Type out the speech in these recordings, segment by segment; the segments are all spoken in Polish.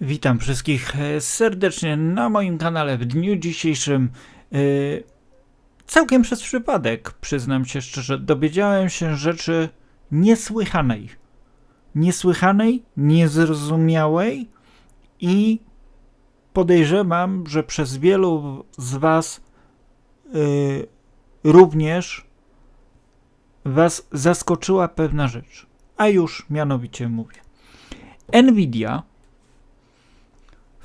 Witam wszystkich e, serdecznie na moim kanale w dniu dzisiejszym. e, Całkiem przez przypadek, przyznam się szczerze, dowiedziałem się rzeczy niesłychanej. Niesłychanej, niezrozumiałej i podejrzewam, że przez wielu z Was e, również Was zaskoczyła pewna rzecz. A już mianowicie mówię. Nvidia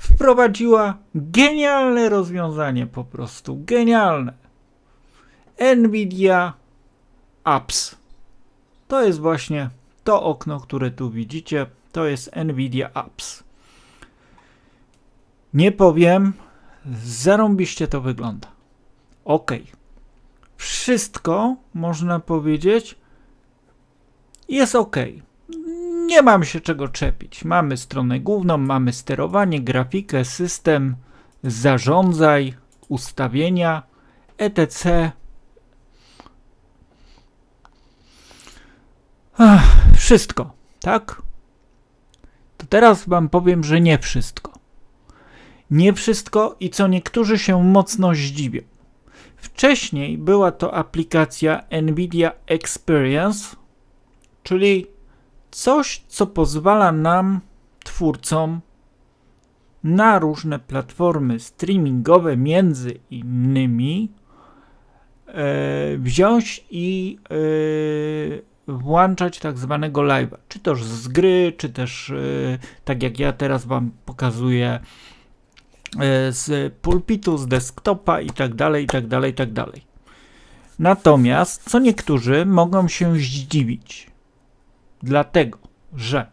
wprowadziła genialne rozwiązanie po prostu. Genialne. Nvidia Apps. To jest właśnie to okno, które tu widzicie. To jest Nvidia Apps. Nie powiem, zarąbiście to wygląda. Ok. Wszystko, można powiedzieć, jest ok nie mam się czego czepić. Mamy stronę główną, mamy sterowanie, grafikę, system, zarządzaj, ustawienia, etc. Ach, wszystko, tak? To teraz wam powiem, że nie wszystko. Nie wszystko i co niektórzy się mocno zdziwią. Wcześniej była to aplikacja Nvidia Experience, czyli coś, co pozwala nam, twórcom, na różne platformy streamingowe, między innymi, e, wziąć i e, włączać tak zwanego live'a, czy też z gry, czy też e, tak jak ja teraz Wam pokazuję e, z pulpitu, z desktopa i tak dalej, i tak dalej, i tak dalej. Natomiast co niektórzy mogą się zdziwić, Dlatego, że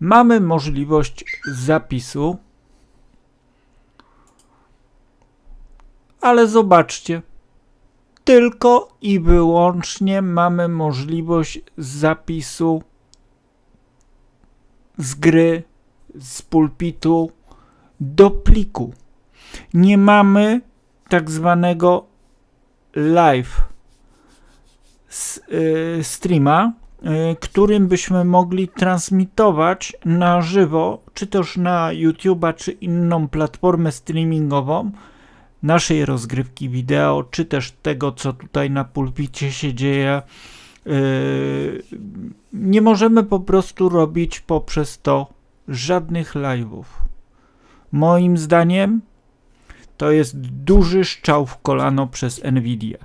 mamy możliwość zapisu, ale zobaczcie, tylko i wyłącznie mamy możliwość zapisu z gry, z pulpitu do pliku. Nie mamy tak zwanego live y, streama, którym byśmy mogli transmitować na żywo, czy też na YouTube'a, czy inną platformę streamingową naszej rozgrywki wideo, czy też tego, co tutaj na pulpicie się dzieje. Y, nie możemy po prostu robić poprzez to żadnych live'ów. Moim zdaniem to jest duży szczał w kolano przez Nvidia.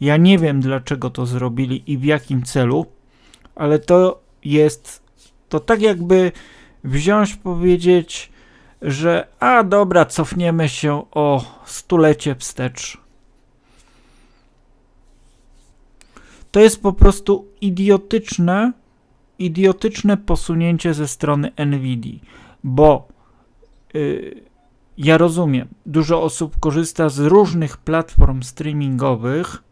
Ja nie wiem dlaczego to zrobili i w jakim celu ale to jest to tak jakby wziąć, powiedzieć, że a dobra, cofniemy się o stulecie wstecz. To jest po prostu idiotyczne, idiotyczne posunięcie ze strony Nvidia, bo yy, ja rozumiem, dużo osób korzysta z różnych platform streamingowych,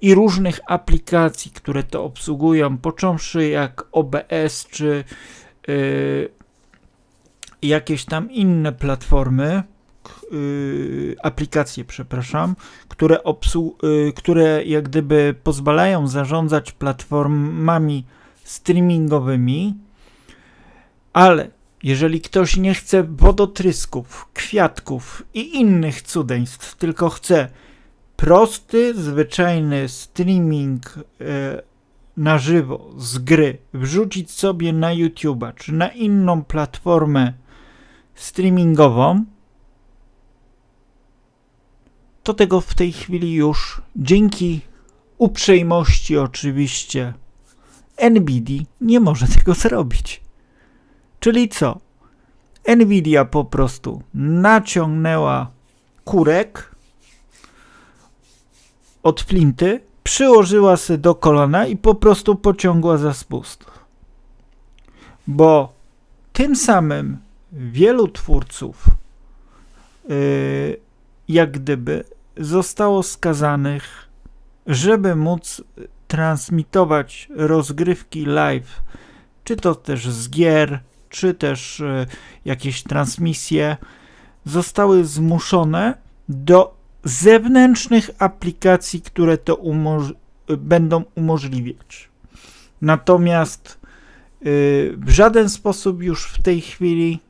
i różnych aplikacji, które to obsługują, począwszy jak OBS czy y, jakieś tam inne platformy, y, aplikacje, przepraszam, które, obsłu- które jak gdyby pozwalają zarządzać platformami streamingowymi, ale jeżeli ktoś nie chce wodotrysków, kwiatków i innych cudeństw, tylko chce prosty, zwyczajny streaming e, na żywo z gry wrzucić sobie na YouTube'a czy na inną platformę streamingową, to tego w tej chwili już dzięki uprzejmości oczywiście Nvidia nie może tego zrobić. Czyli co? Nvidia po prostu naciągnęła kurek od flinty, przyłożyła się do kolana i po prostu pociągła za spust. Bo tym samym wielu twórców yy, jak gdyby zostało skazanych, żeby móc transmitować rozgrywki live, czy to też z gier, czy też yy, jakieś transmisje, zostały zmuszone do zewnętrznych aplikacji, które to umoż będą umożliwiać. Natomiast yy, w żaden sposób już w tej chwili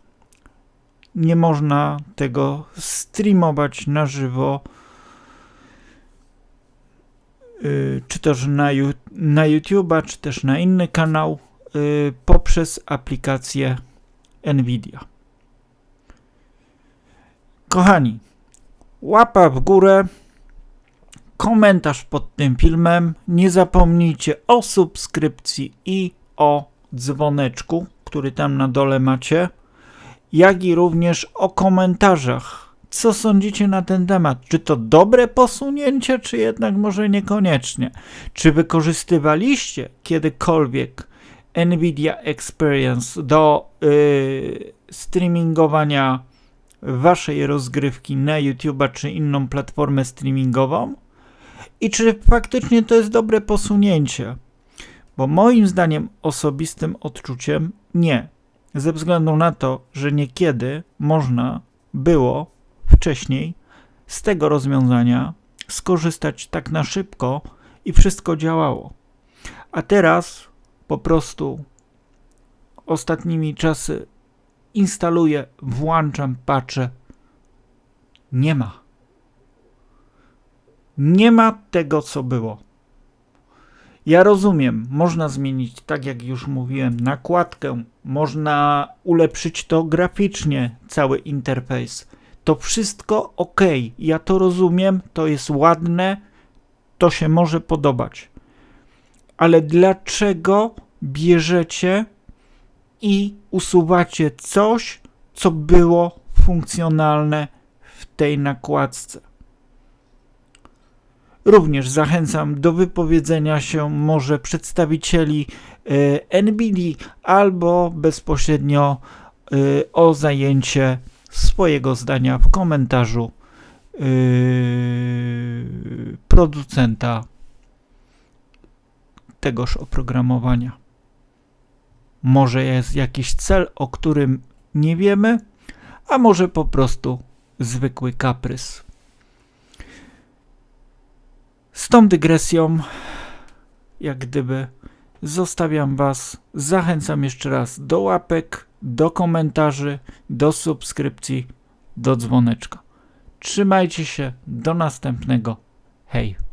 nie można tego streamować na żywo, y, czy też na, na YouTube'a, czy też na inny kanał y, poprzez aplikację Nvidia. Kochani, łapa w górę, komentarz pod tym filmem. Nie zapomnijcie o subskrypcji i o dzwoneczku, który tam na dole macie, jak i również o komentarzach. Co sądzicie na ten temat? Czy to dobre posunięcie, czy jednak może niekoniecznie? Czy wykorzystywaliście kiedykolwiek Nvidia Experience do yy, streamingowania waszej rozgrywki na YouTube'a czy inną platformę streamingową? I czy faktycznie to jest dobre posunięcie? Bo moim zdaniem, osobistym odczuciem nie. Ze względu na to, że niekiedy można było wcześniej z tego rozwiązania skorzystać tak na szybko i wszystko działało. A teraz po prostu ostatnimi czasy instaluję, włączam, patrzę. Nie ma. Nie ma tego, co było. Ja rozumiem, można zmienić, tak jak już mówiłem, nakładkę, można ulepszyć to graficznie, cały interfejs. To wszystko ok, ja to rozumiem, to jest ładne, to się może podobać. Ale dlaczego bierzecie i usuwacie coś, co było funkcjonalne w tej nakładce? Również zachęcam do wypowiedzenia się może przedstawicieli e, NBD albo bezpośrednio e, o zajęcie swojego zdania w komentarzu e, producenta tegoż oprogramowania. Może jest jakiś cel, o którym nie wiemy, a może po prostu zwykły kaprys. Z tą dygresją, jak gdyby, zostawiam Was. Zachęcam jeszcze raz do łapek, do komentarzy, do subskrypcji, do dzwoneczka. Trzymajcie się, do następnego. Hej.